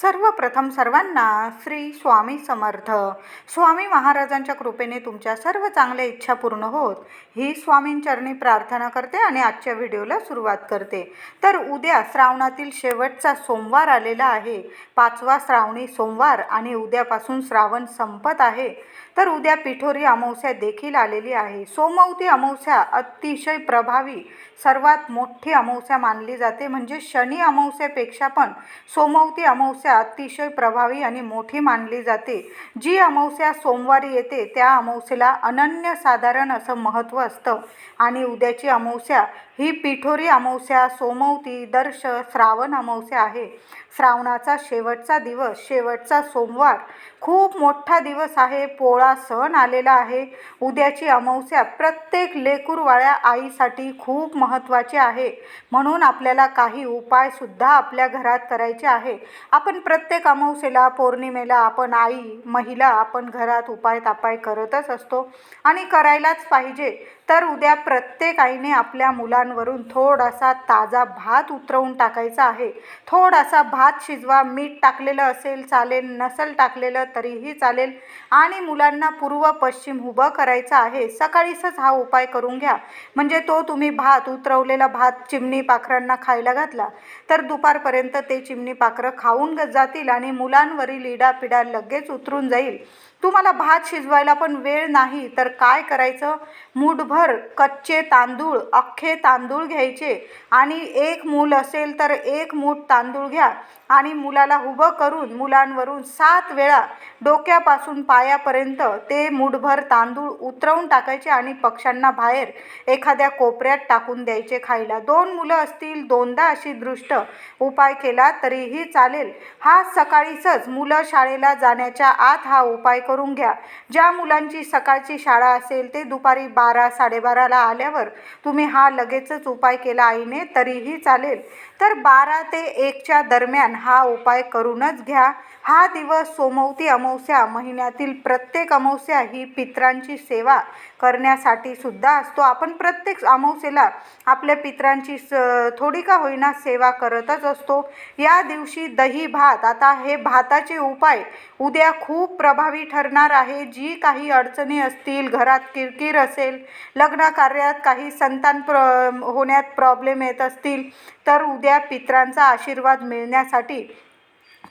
सर्वप्रथम सर्वांना श्री स्वामी समर्थ. स्वामी महाराजांच्या कृपेने तुमच्या सर्व चांगल्या इच्छा पूर्ण होत. ही स्वामींचरणी प्रार्थना करते आणि आजच्या व्हिडिओला सुरुवात करते. तर उद्या श्रावणातील शेवटचा सोमवार आलेला आहे. पाचवा श्रावणी सोमवार आणि उद्यापासून श्रावण संपत आहे. तर उद्या पिठोरी अमावस्या देखील आलेली आहे. सोमवती अमावस्या अतिशय प्रभावी सर्वात मोठी अमावस्या मानली जाते. म्हणजे शनी अमावस्यापेक्षा पण सोमवती अमावस्या अतिशय प्रभावी आणि मोठी मानली जाते. जी अमावस्या सोमवारी येते त्या अमावस्येला अनन्यसाधारण असं महत्त्व असतं. आणि उद्याची अमावस्या ही पिठोरी अमावस्या सोमवती दर्श श्रावण अमावस्या आहे. श्रावणाचा शेवटचा दिवस शेवटचा सोमवार खूप मोठा दिवस आहे. पोळा सण आलेला आहे. उद्याची अमावस्या प्रत्येक लेकूरवाळ्या आईसाठी खूप महत्त्वाची आहे. म्हणून आपल्याला काही उपायसुद्धा आपल्या घरात करायचे आहे. आपण प्रत्येक अमावस्येला पौर्णिमेला आपण आई महिला आपण घरात उपाय तापाय करतच असतो. आणि करायलाच पाहिजे. तर उद्या प्रत्येक आईने आपल्या मुलांवरून थोडासा ताजा भात उतरवून टाकायचा आहे. थोडासा भात शिजवा मीठ टाकलेलं असेल चालेल नसेल टाकलेलं तरीही चालेल आणि मुलांना पूर्व पश्चिम उभं करायचं आहे. सकाळीसच हा उपाय करून घ्या. म्हणजे तो तुम्ही भात उतरवलेला भात चिमणी पाखरांना खायला घातला तर दुपारपर्यंत ते चिमणी पाखरं खाऊन जातील आणि मुलांवरील इडापिडा लगेच उतरून जाईल. तुम्हाला भात शिजवायला पण वेळ नाही तर काय करायचं? मूठभर कच्चे तांदूळ अख्खे तांदूळ घ्यायचे. आणि एक मूल असेल तर एक मूठ तांदूळ घ्या. आणि मुलाला उभं करून मुलांवरून सात वेळा डोक्यापासून पायापर्यंत ते मूठभर तांदूळ उतरवून टाकायचे आणि पक्ष्यांना बाहेर एखाद्या कोपऱ्यात टाकून द्यायचे खायला. दोन मुलं असतील दोनदा अशी दृष्ट उपाय केला तरीही चालेल. हा सकाळीच मुलं शाळेला जाण्याच्या आत हा उपाय करून घ्या. ज्या मुलांची सकाळची शाळा असेल ते दुपारी बारा साडेबाराला आल्यावर तुम्ही हा लगेचच उपाय केला आईने तरीही चालेल. तर बारा ते एकच्या दरम्यान हा उपाय करूनच घ्या. हा दिवस सोमवती अमावस्या महिन्यातील प्रत्येक अमावस्या ही पित्रांची सेवा करण्यासाठी सुद्धा असतो. आपण प्रत्येक अमावस्येला आपल्या पित्रांची स थोडी का होईना सेवा करतच असतो. या दिवशी दही भात आता हे भाताचे उपाय उद्या खूप प्रभावी ठरणार आहे. जी काही अडचणी असतील घरात किरकिर असेल लग्न कार्यात काही संतान प्र होण्यात प्रॉब्लेम येत असतील तर उद्या पित्रांचा आशीर्वाद मिळण्यासाठी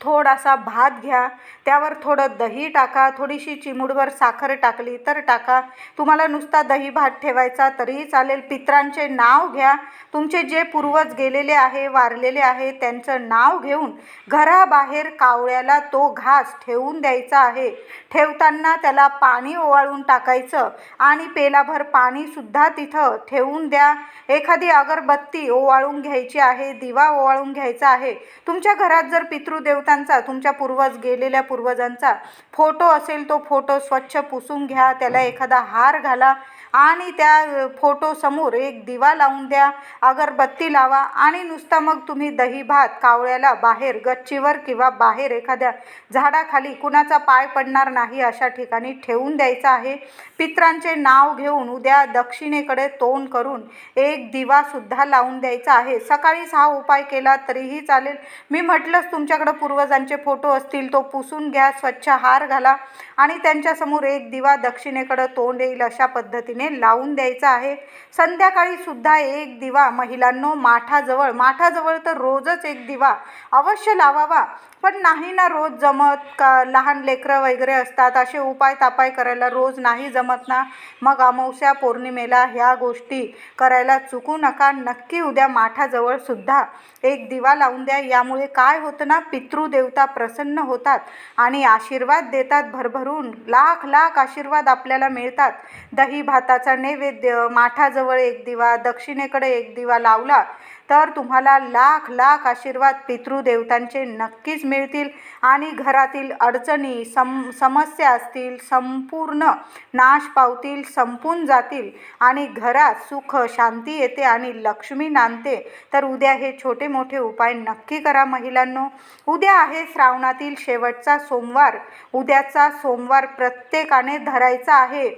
थोडासा भात घ्या त्यावर थोडं दही टाका थोडीशी चिमूडभर साखर टाकली तर टाका. तुम्हाला नुसता दही भात ठेवायचा तरीही चालेल. पित्रांचे नाव घ्या. तुमचे जे पूर्वज गेलेले आहे वारलेले आहे त्यांचं नाव घेऊन घराबाहेर कावळ्याला तो घास ठेवून द्यायचा आहे. ठेवताना त्याला पाणी ओवाळून टाकायचं आणि पेलाभर पाणीसुद्धा तिथं ठेवून द्या. एखादी अगरबत्ती ओवाळून घ्यायची आहे दिवा ओवाळून घ्यायचा आहे. तुमच्या घरात जर पितृदेवतांचा तुमच्या पूर्वज गेलेल्या पूर्वजांचा फोटो असेल तो फोटो स्वच्छ पुसून घ्या त्याला एखादा हार घाला आणि त्या फोटोसमोर एक दिवा लावून द्या अगरबत्ती लावा आणि नुसता मग तुम्ही दही भात कावळ्याला बाहेर गच्चीवर किंवा बाहेर एखाद्या झाडाखाली कुणाचा पाय पडणार नाही अशा ठिकाणी ठेवून द्यायचा आहे. पित्रांचे नाव घेऊन उद्या दक्षिणेकडे तोंड करून एक दिवासुद्धा लावून द्यायचा आहे. सकाळीच हा उपाय केला तरीही चालेल. मी म्हटलंच तुमच्याकडं पूर्वजांचे फोटो असतील तो पुसून घ्या स्वच्छ हार घाला आणि त्यांच्यासमोर एक दिवा दक्षिणेकडं तोंड येईल अशा पद्धतीने लावून द्यायचा आहे. संध्याकाळी सुद्धा एक दिवा महिलांनो माठाजवळ माठाजवळ तर रोजच एक दिवा अवश्य लावावा. पण नाही ना रोज जमत का? लहान लेकरं वगैरे असतात असे उपाय तापाय करायला रोज नाही जमत ना? मग अमावस्या पौर्णिमेला ह्या गोष्टी करायला चुकू नका. नक्की उद्या माठाजवळ सुद्धा एक दिवा लावून द्या. यामुळे काय होतं ना पितृ पितृदेवता प्रसन्न होतात आणि आशीर्वाद देतात भरभरून. लाख लाख आशीर्वाद आपल्याला मिळतात. दही भाताचा नैवेद्य माठाजवळ एक दिवा दक्षिणेकडे एक दिवा लावला तर तुम्हाला लाख लाख आशीर्वाद पितृदेवतांचे नक्कीच मिळतील आणि घरातील अडचणी सम समस्या असतील संपूर्ण नाश पावतील संपून जातील आणि घरात सुख शांती येते आणि लक्ष्मी नांदते. तर उद्या हे छोटे मोठे उपाय नक्की करा महिलांनो. उद्या आहे श्रावणातील शेवटचा सोमवार. उद्याचा सोमवार प्रत्येकाने धरायचा आहे.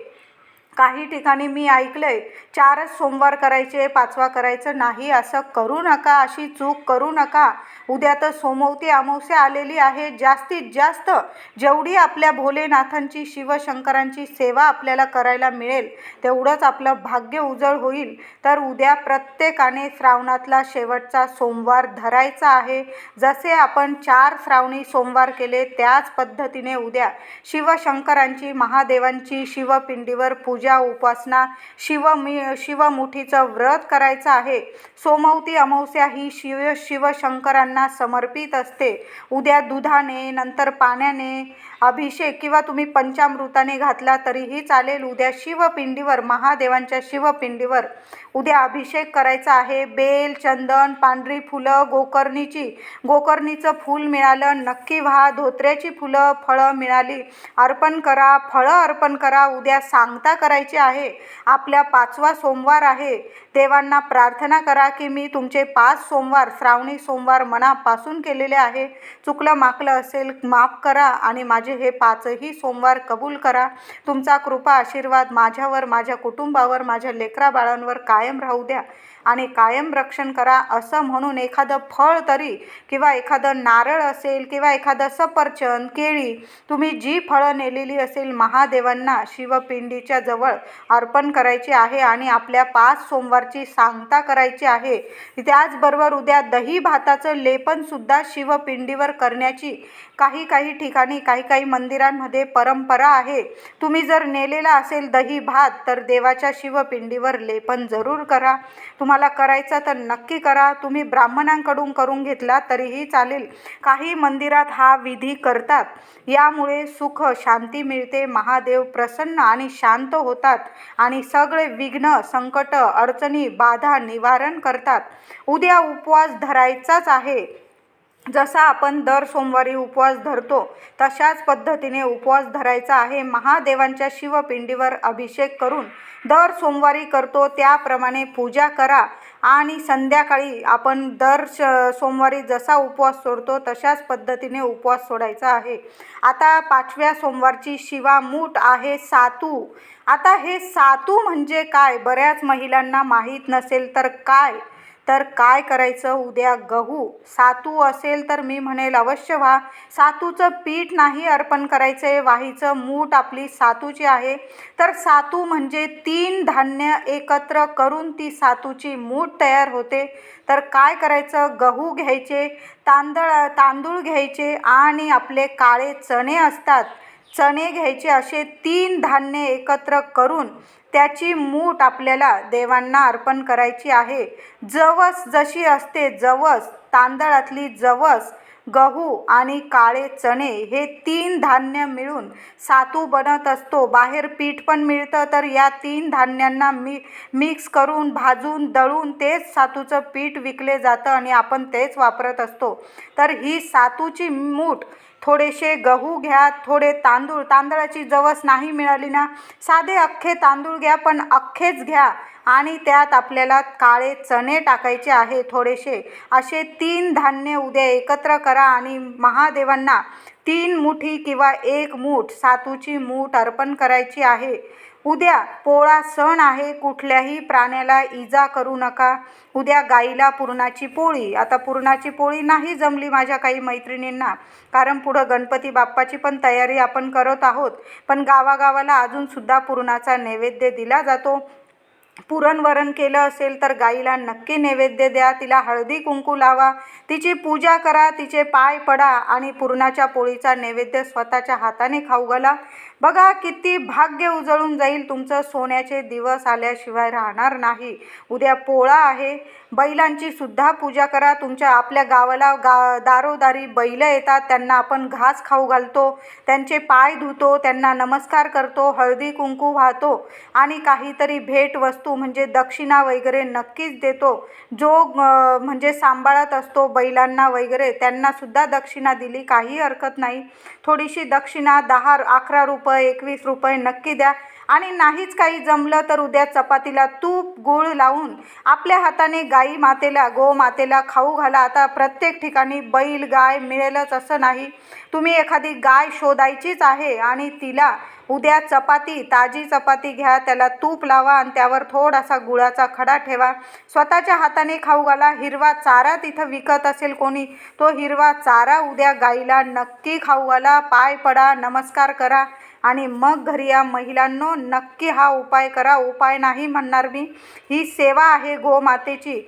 काही ठिकाणी मी ऐकलंय चारच सोमवार करायचे पाचवा करायचं नाही असं करू नका अशी चूक करू नका. उद्या तर सोमवती अमावस्या आलेली आहे. जास्तीत जास्त जेवढी आपल्या भोलेनाथांची शिवशंकरांची सेवा आपल्याला करायला मिळेल तेवढंच आपलं भाग्य उजळ होईल. तर उद्या प्रत्येकाने श्रावणातला शेवटचा सोमवार धरायचा आहे. जसे आपण चार श्रावणी सोमवार केले त्याच पद्धतीने उद्या शिवशंकरांची महादेवांची शिवपिंडीवर पूजा उपासना शिवमी शिवमुठीचं व्रत करायचं आहे. सोमवती अमावस्या ही शिव शिवशंकरांना समर्पित असते. उद्या दुधाने नंतर पाण्याने अभिषेक किंवा तुम्ही पंचामृताने घातला तरीही चालेल. उद्या शिवपिंडीवर महादेवांच्या शिवपिंडीवर उद्या अभिषेक करायचा आहे. बेल चंदन पांढरी फुलं गोकर्णीची गोकर्णीचं फूल मिळालं. नक्की व्हा. धोत्र्याची फुलं फळं मिळाली. अर्पण करा. फळं अर्पण करा. उद्या सांगता करायची आहे. आपल्या पाचवा सोमवार आहे. देवांना प्रार्थना करा की मी तुमचे पाच सोमवार श्रावणी सोमवार मनापासून केलेले आहे. चुकलं माकलं असेल माफ करा आणि माझे हे पाचही सोमवार कबूल करा. तुमचा कृपा आशीर्वाद माझ्यावर माझ्या कुटुंबावर माझ्या लेकरा बाळांवर कायम राहू द्या. आणि कायम रक्षण करा असं म्हणून एखादं फळ तरी किंवा एखादं नारळ असेल किंवा एखादं सफरचंद केळी तुम्ही जी फळं नेलेली असेल महादेवांना शिवपिंडीच्या जवळ अर्पण करायची आहे आणि आपल्या पाच सोमवारची सांगता करायची आहे. त्याचबरोबर उद्या दही भाताचं लेपनसुद्धा शिवपिंडीवर करण्याची काही काही ठिकाणी काही काही मंदिरांमध्ये परंपरा आहे. तुम्ही जर नेलेला असेल दही भात तर देवाच्या शिवपिंडीवर लेपन जरूर करा. तुम्हाला करायचं तर नक्की करा. तुम्ही ब्राह्मणांकडून करून घेतला तरीही चालेल. काही मंदिरात हा विधी करतात. यामुळे सुख शांती मिळते. महादेव प्रसन्न आणि शांत होतात आणि सगळे विघ्न संकट अडचणी बाधा निवारण करतात. उद्या उपवास धरायचाच आहे. जसा आपण दर सोमवारी उपवास धरतो तशाच पद्धतीने उपवास धरायचा आहे. महादेवांच्या शिवपिंडीवर अभिषेक करून दर सोमवारी करतो त्याप्रमाणे पूजा करा आणि संध्याकाळी आपण दर श सोमवारी जसा उपवास सोडतो तशाच पद्धतीने उपवास सोडायचा आहे. आता पाचव्या सोमवारची शिवामूठ आहे सातू. आता हे सातू म्हणजे काय? बऱ्याच महिलांना माहीत नसेल तर काय? तर काय करायचं? उद्या गहू सातू असेल तर मी म्हणेल अवश्य व्हा. सातूचं पीठ नाही अर्पण करायचं. आहे वाहीचं मूठ आपली सातूची आहे. तर सातू म्हणजे तीन धान्य एकत्र करून ती सातूची मूठ तयार होते. तर काय करायचं? गहू घ्यायचे तांदळ तांदूळ घ्यायचे आणि आपले काळे चणे असतात. चणे घ्यायचे असे तीन धान्य एकत्र करून त्याची मूठ आपल्याला देवांना अर्पण करायची आहे. जवस जशी असते जवस तांदळातली जवस गहू आणि काळे चणे हे तीन धान्य मिळून सातू बनत असतो. बाहेर पीठ पण मिळतं तर या तीन धान्यांना मी मिक्स करून भाजून दळून तेच सातूचं पीठ विकले जातं आणि आपण तेच वापरत असतो. तर ही सातूची मूठ थोडेसे गहू घ्या थोडे तांदूळ. तांदळाची जवस नाही मिळाली ना साधे अख्खे तांदूळ घ्या पण अख्खेच घ्या. आणि त्यात आपल्याला काळे चणे टाकायचे आहे थोडेसे. असे तीन धान्य उद्या एकत्र करा आणि महादेवांना तीन मुठी किंवा एक मूठ सातूची मूठ अर्पण करायची आहे. उद्या पोळा सण आहे कुठल्याही प्राण्याला इजा करू नका. उद्या गाईला पुरणाची पोळी. आता पुरणाची पोळी नाही जमली माझ्या काही मैत्रिणींना. कारण पुढं गणपती बाप्पाची पण तयारी आपण करत आहोत. पण गावागावाला अजूनसुद्धा पुरणाचा नैवेद्य दिला जातो. पुरणवरण केलं असेल तर गाईला नक्की नैवेद्य द्या. तिला हळदी कुंकू लावा. तिची पूजा करा तिचे पाय पडा आणि पुरणाच्या पोळीचा नैवेद्य स्वतःच्या हाताने खाऊ घाला. बघा किती भाग्य उजळून जाईल. तुमचं सोन्याचे दिवस आल्याशिवाय राहणार नाही. उद्या पोळा आहे. बैलांची सुद्धा पूजा करा. तुमच्या आपल्या गावाला गा दारोदारी बैल येतात. त्यांना आपण घास खाऊ घालतो. त्यांचे पाय धुतो. त्यांना नमस्कार करतो. हळदी कुंकू वाहतो. आणि काहीतरी भेट वस्तू म्हणजे दक्षिणा वगैरे नक्कीच देतो. जो म्हणजे सांभाळत असतो बैलांना वगैरे त्यांनासुद्धा दक्षिणा दिली. काही हरकत नाही. थोडीशी दक्षिणा दहा अकरा रुपये एकवीस रुपये नक्की द्या. आणि नाहीच काही जमलं तर उद्या चपातीला तूप गूळ लावून आपल्या हाताने गाई मातेला गो मातेला खाऊ घाला. आता प्रत्येक ठिकाणी बैल गाय मिळेलच असं नाही. तुम्ही एखादी गाय शोधायचीच आहे आणि तिला उद्या चपाती ताजी चपाती घ्या त्याला तूप लावा आणि त्यावर थोडासा गुळाचा खडा ठेवा. स्वतःच्या हाताने खाऊ घाला. हिरवा चारा तिथं विकत असेल कोणी तो हिरवा चारा उद्या गाईला नक्की खाऊ घाला. पाय पडा नमस्कार करा आणि मग घरी या महिलांनो नक्की हा उपाय करा. उपाय नाही म्हणणार मी. ही सेवा आहे गोमातेची.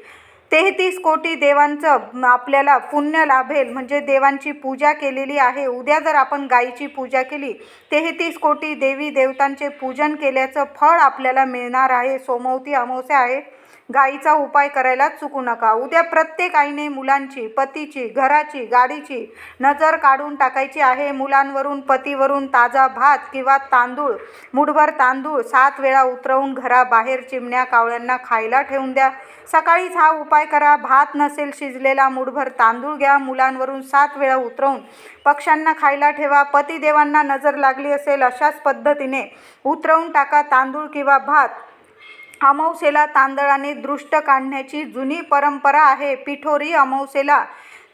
तेहतीस कोटी देवांचं आपल्याला पुण्य लाभेल. म्हणजे देवांची पूजा केलेली आहे. उद्या जर आपण गायीची पूजा केली तेहतीस कोटी देवी देवतांचे पूजन केल्याचं फळ आपल्याला मिळणार आहे. सोमवती अमावस्या आहे. गाईचा उपाय करायला चुकू नका. उद्या प्रत्येक आईने मुलांची पतीची घराची गाडीची नजर काढून टाकायची आहे. मुलांवरून पतीवरून ताजा भात किंवा तांदूळ मुठभर तांदूळ सात वेळा उतरवून घराबाहेर चिमण्या कावळ्यांना खायला ठेवून द्या. सकाळीच हा उपाय करा. भात नसेल शिजलेला मुठभर तांदूळ घ्या. मुलांवरून सात वेळा उतरवून पक्ष्यांना खायला ठेवा. पतिदेवांना नजर लागली असेल अशाच पद्धतीने उतरवून टाका तांदूळ किंवा भात. अमावस्येला तांदळाने दृष्ट काढण्याची जुनी परंपरा आहे. पिठोरी अमावस्येला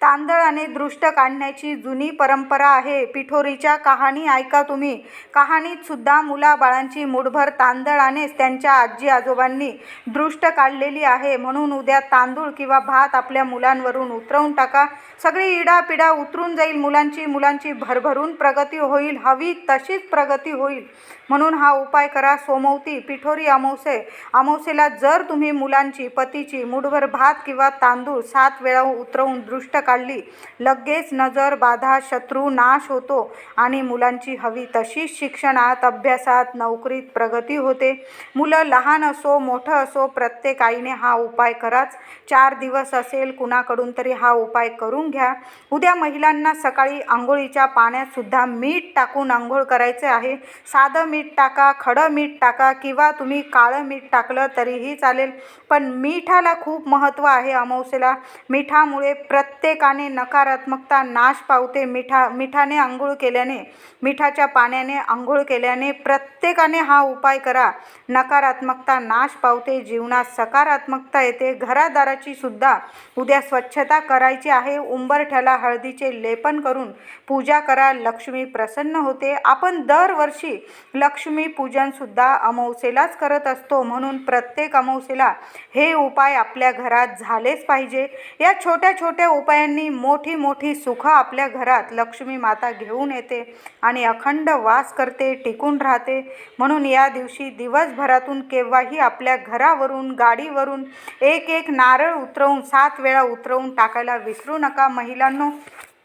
तांदळाने दृष्ट काढण्याची जुनी परंपरा आहे. पिठोरीच्या कहाणी ऐका तुम्ही. कहाणीतसुद्धा मुलाबाळांची मुठभर तांदळानेच त्यांच्या आजी आजोबांनी दृष्ट काढलेली आहे. म्हणून उद्या तांदूळ किंवा भात आपल्या मुलांवरून उतरवून टाका. सगळी इडापिडा उतरून जाईल मुलांची मुलांची भरभरून प्रगती होईल हवी तशीच प्रगती होईल. म्हणून हा उपाय करा. सोमवती पिठोरी अमावसे अमावसेला जर तुम्ही मुलांची पतीची मुठभर भात किंवा तांदूळ सात वेळा उतरवून दृष्ट काढली लगेच नजर बाधा शत्रू नाश होतो आणि मुलांची हवी तशीच शिक्षणात अभ्यासात नोकरीत प्रगती होते. मुलं लहान असो मोठं असो प्रत्येक आईने हा उपाय कराच. चार दिवस असेल कुणाकडून तरी हा उपाय करून घ्या. उद्या महिलांना सकाळी आंघोळीच्या पाण्यातसुद्धा मीठ टाकून आंघोळ करायचे आहे. साधं मीठ टाका खडं मीठ टाका किंवा तुम्ही काळं मीठ टाकलं तरीही चालेल. पण मिठाला खूप महत्त्व आहे अमावस्येला. मिठामुळे प्रत्येकाने नकारात्मकता नाश पावते मिठा मिठाने आंघोळ केल्याने. मिठाच्या पाण्याने आंघोळ केल्याने प्रत्येकाने हा उपाय करा. नकारात्मकता नाश पावते जीवनात सकारात्मकता येते घरादाराची सुद्धा उद्या स्वच्छता करायची आहे. उंबरठ्याला हळदीचे लेपन करून पूजा करा लक्ष्मी प्रसन्न होते. आपण दरवर्षी लक्ष्मी पूजनसुद्धा अमावसेलाच करत असतो. म्हणून प्रत्येक अमावसेला हे उपाय आपल्या घरात झालेच पाहिजे. या छोट्या छोट्या उपायांनी मोठी मोठी सुखं आपल्या घरात लक्ष्मी माता घेऊन येते आणि अखंड वास करते टिकून राहते. म्हणून या दिवशी दिवसभरातून केव्हाही आपल्या घरावरून गाडीवरून एक एक नारळ उतरवून सात वेळा उतरवून टाकायला विसरू नका. महिलांनो?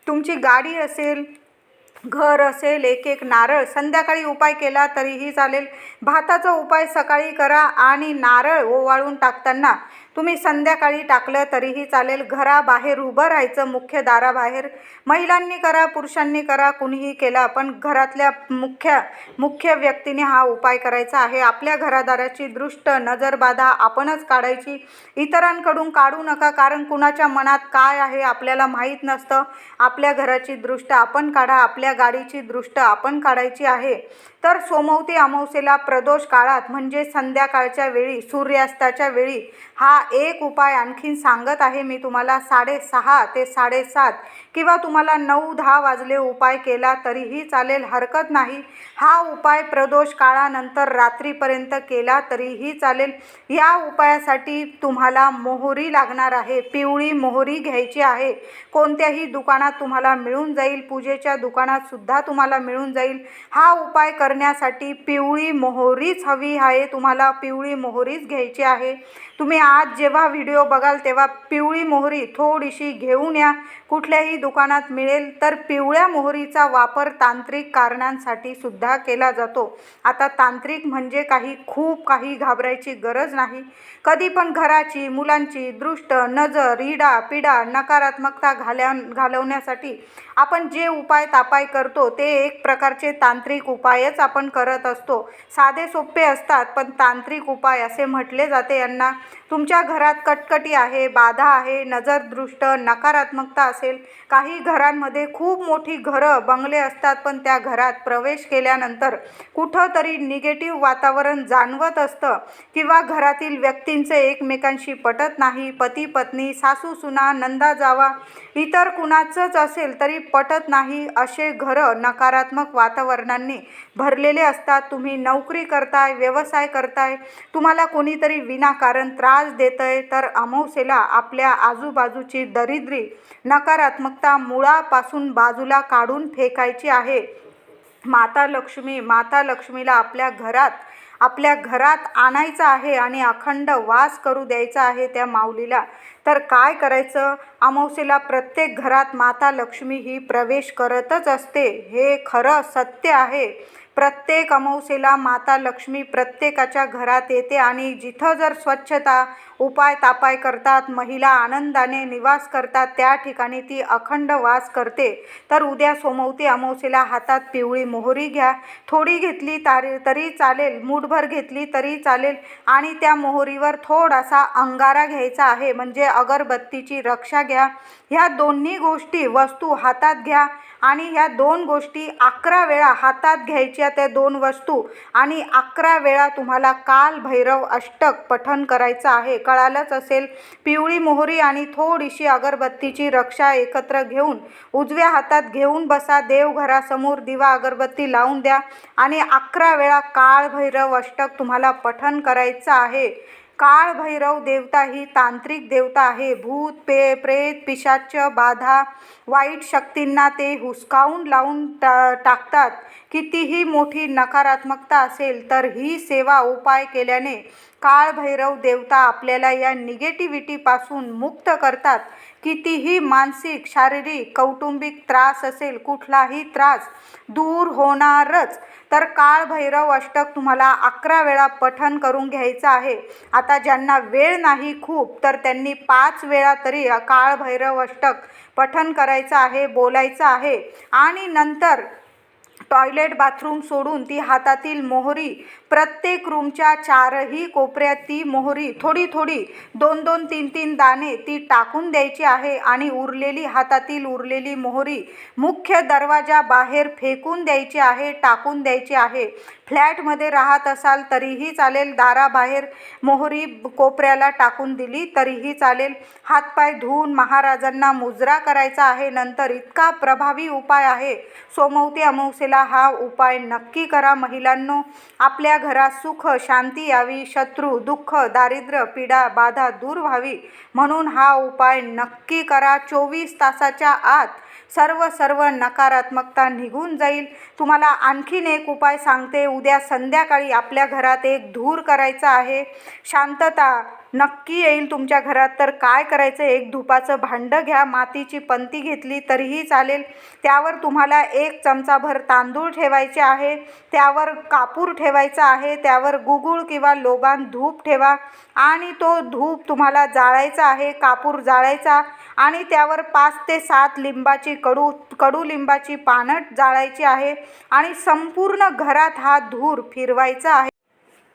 तुमची गाडी असेल घर असेल एक एक नारळ संध्याकाळी उपाय केला तरीही चालेल. भाताचा उपाय सकाळी करा आणि नारळ ओवाळून टाकताना तुम्ही संध्याकाळी टाकलं तरीही चालेल. घराबाहेर उभं राहायचं मुख्य दाराबाहेर. महिलांनी करा पुरुषांनी करा कुणीही केला पण घरातल्या मुख्य मुख्य व्यक्तीने हा उपाय करायचा आहे. आपल्या घरादाराची दृष्ट नजरबाधा आपणच काढायची. इतरांकडून काढू नका कारण कुणाच्या मनात काय आहे आपल्याला माहीत नसतं. आपल्या घराची दृष्ट आपण काढा आपल्या गाडीची दृष्ट आपण काढायची आहे. तर सोमवती अमावस्येला प्रदोष काळात म्हणजे संध्याकाळच्या वेळी सूर्यास्ताच्या वेळी हा एक उपाय आणखीन सांगत आहे मी तुम्हाला साडेसहा ते साडेसात किंवा तुम्हाला नऊ दहा वाजले उपाय केला तरीही चालेल. हरकत नाही. हा उपाय प्रदोष काळानंतर रात्रीपर्यंत केला तरीही चालेल. या उपायासाठी तुम्हाला मोहरी लागणार आहे. पिवळी मोहरी घ्यायची आहे. कोणत्याही दुकानात तुम्हाला मिळून जाईल. पूजेच्या दुकानात सुद्धा तुम्हाला मिळून जाईल. हा उपाय करण्यासाठी पिवळी मोहरीच हवी आहे. तुम्हाला पिवळी मोहरीच घ्यायची आहे. तुम्ही आज जेव्हा व्हिडिओ बघाल तेव्हा पिवळी मोहरी थोडीशी घेऊन या. कुठल्याही दुकानात मिळेल तर पिवळ्या मोहरीचा वापर तांत्रिक कारणांसाठी सुद्धा केला जातो. आता तांत्रिक म्हणजे काही खूप काही घाबरायची गरज नाही. कधी पण घराची मुलांची दृष्ट नजर इडा पिडा नकारात्मकता घाल्या घालवण्यासाठी आपण जे उपाय तापाय करतो ते एक प्रकारचे तांत्रिक उपायच आपण करत असतो. साधे सोपे असतात पण तांत्रिक उपाय असे म्हटले जाते. यांना तुमच्या घरात कटकटी आहे बाधा आहे नजरदृष्ट नकारात्मकता असेल. काही घरांमध्ये खूप मोठी घरं बंगले असतात पण त्या घरात प्रवेश केल्यानंतर कुठंतरी निगेटिव्ह वातावरण जाणवत असतं किंवा घरातील व्यक्तींचे एकमेकांशी पटत नाही. पती पत्नी सासू सुना नंदा जावा इतर कुणाचंच असेल तरी पटत नाही असे घरं नकारात्मक वातावरणांनी भरलेले असतात. तुम्ही नोकरी करताय व्यवसाय करताय. तुम्हाला कोणीतरी विनाकारण त्रास देत आहे तर अमावस्येला आपल्या आजूबाजूची दरिद्री नकारात्मकता मुळापासून बाजूला काढून फेकायची आहे. माता लक्ष्मी माता लक्ष्मीला आपल्या घरात आपल्या घरात आणायचं आहे आणि अखंड वास करू द्यायचा आहे त्या माऊलीला. तर काय करायचं? अमावस्येला प्रत्येक घरात माता लक्ष्मी ही प्रवेश करतच असते. हे खरं सत्य आहे. प्रत्येक अमावस्येला माता लक्ष्मी प्रत्येकाच्या घरात येते आणि जिथं जर स्वच्छता उपाय तापाय करतात महिला आनंदाने निवास करतात त्या ठिकाणी ती अखंड वास करते. तर उद्या सोमवती अमावस्येला हातात पिवळी मोहरी घ्या. थोडी घेतली तारी तरी चालेल मूठभर घेतली तरी चालेल आणि त्या मोहरीवर थोडासा अंगारा घ्यायचा आहे. म्हणजे अगरबत्तीची रक्षा घ्या. ह्या दोन्ही गोष्टी वस्तू हातात घ्या आणि ह्या दोन गोष्टी अकरा वेळा हातात घ्यायच्या त्या दोन वस्तू आणि अकरा वेळा तुम्हाला काल भैरव अष्टक पठण करायचं आहे. कळालंच असेल. पिवळी मोहरी आणि थोडीशी अगरबत्तीची रक्षा एकत्र घेऊन उजव्या हातात घेऊन बसा देवघरासमोर दिवा अगरबत्ती लावून द्या आणि अकरा वेळा काळभैरव अष्टक तुम्हाला पठण करायचं आहे. काळभैरव देवता ही तांत्रिक देवता आहे. भूत पे प्रेत पिशाच बाधा वाईट शक्तींना ते हुसकावून लावून टा टाकतात. कितीही मोठी नकारात्मकता असेल तर ही सेवा उपाय केल्याने काळभैरव देवता आपल्याला या निगेटिव्हिटीपासून मुक्त करतात. कितीही मानसिक शारीरिक कौटुंबिक त्रास असेल कुठलाही त्रास दूर होणारच. तर काळभैरव अष्टक तुम्हाला अकरा वेळा पठन करून घ्यायचं आहे. आता ज्यांना वेळ नाही खूप तर त्यांनी पाच वेळा तरी काळभैरव अष्टक पठन करायचं आहे बोलायचं आहे. आणि नंतर टॉयलेट बाथरूम सोडून ती हातातील मोहरी प्रत्येक रूमच्या चारही कोपऱ्यात ती मोहरी थोडी थोडी दोन दोन तीन तीन दाणे ती टाकून द्यायची आहे आणि उरलेली हातातील उरलेली मोहरी मुख्य दरवाजा बाहेर फेकून द्यायची आहे टाकून द्यायची आहे. फ्लॅटमध्ये राहत असाल तरीही चालेल. दाराबाहेर मोहरी कोपऱ्याला टाकून दिली तरीही चालेल. हातपाय धुवून महाराजांना मुजरा करायचा आहे. नंतर इतका प्रभावी उपाय आहे. सोमवती अमावस्येला हा उपाय नक्की करा महिलांनो. आपल्या घरात सुख शांती यावी. शत्रू दुःख दारिद्र्य पीडा बाधा दूर व्हावी. म्हणून हा उपाय नक्की करा. चोवीस तासाच्या आत सर्व सर्व नकारात्मकता निघून जाईल. तुम्हाला आणखीन एक उपाय सांगते. उद्या संध्याकाळी आपल्या घरात एक धूर करायचा आहे. शांतता नक्की येईल तुमच्या घरात. तर काय करायचं? एक धुपाचं भांडं घ्या. मातीची पंती घेतली तरीही चालेल. त्यावर तुम्हाला एक चमचाभर तांदूळ ठेवायचे आहे. त्यावर कापूर ठेवायचा आहे. त्यावर गुगुळ किंवा लोबान धूप ठेवा. आणि तो धूप तुम्हाला जाळायचा आहे. कापूर जाळायचा. आणि त्यावर पाच ते सात लिंबाची कडू कडुलिंबाची पानं जाळायची आहे. आणि संपूर्ण घरात हा धूर फिरवायचा आहे.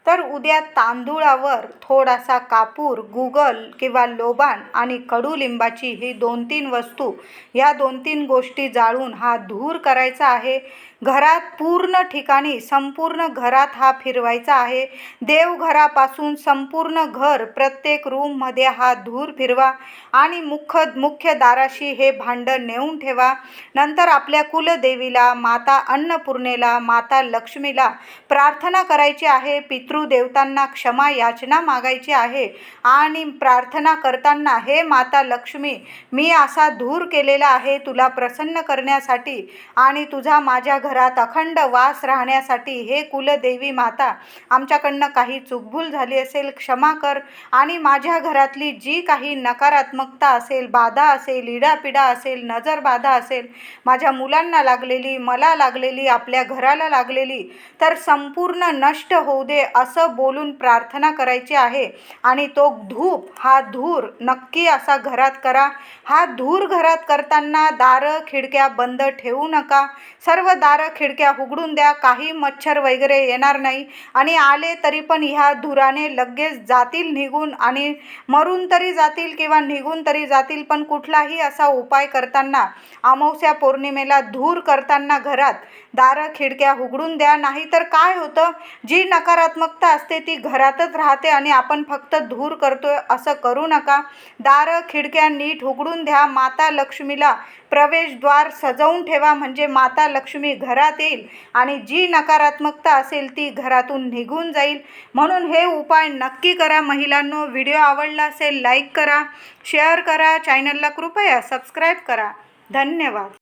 तर उद्या तांदुळावर थोडासा कापूर गुगल किंवा लोबान आणि कडुलिंबाची ही दोन तीन वस्तू ह्या दोन तीन गोष्टी जाळून हा धूर करायचा आहे. घरात पूर्ण ठिकाणी संपूर्ण घरात हा फिरवायचा आहे. देवघरापासून संपूर्ण घर प्रत्येक रूममध्ये हा धूर फिरवा आणि मुख्य मुख्य दाराशी हे भांडं नेऊन ठेवा. नंतर आपल्या कुलदेवीला माता अन्नपूर्णेला माता लक्ष्मीला प्रार्थना करायची आहे. पितृदेवतांना क्षमा याचना मागायची आहे आणि प्रार्थना करताना हे माता लक्ष्मी मी असा धूर केलेला आहे तुला प्रसन्न करण्यासाठी आणि तुझा माझ्या घरात अखंड वास राहण्यासाठी. हे कुलदेवी माता आमच्याकडनं काही चुकभूल झाली असेल क्षमा कर आणि माझ्या घरातली जी काही नकारात्मकता असेल बाधा असेल इडापिडा असेल नजरबाधा असेल माझ्या मुलांना लागलेली मला लागलेली आपल्या घराला लागलेली तर संपूर्ण नष्ट होऊ दे असं बोलून प्रार्थना करायची आहे. आणि तो धूप हा धूर नक्की असा घरात करा. हा धूर घरात करताना दारं खिडक्या बंद ठेवू नका. सर्व दारं खिडक्या उघडून द्या. काही मच्छर वगैरे येणार नाही. आणि आले तरी पण ह्या धुराने लगेच जातील निघून आणि मरून तरी जातील किंवा निघून तरी जातील. पण कुठलाही असा उपाय करताना अमावस्या पौर्णिमेला धूर करताना घरात दारं खिडक्या उघडून द्या. नाहीतर काय होतं? जी नकारात्मक नकारात्मकता असते ती घरातच राहते आणि आपण फक्त धूर करतोय असं करू नका. दार खिडक्या नीट उघडून द्या. माता लक्ष्मीला प्रवेशद्वार सजवून ठेवा म्हणजे माता लक्ष्मी घरात येईल आणि जी नकारात्मकता असेल ती घरातून निघून जाईल. म्हणून हे उपाय नक्की करा. महिलांनो व्हिडिओ आवडला असेल लाईक करा शेअर करा. चॅनलला कृपया सबस्क्राईब करा. धन्यवाद.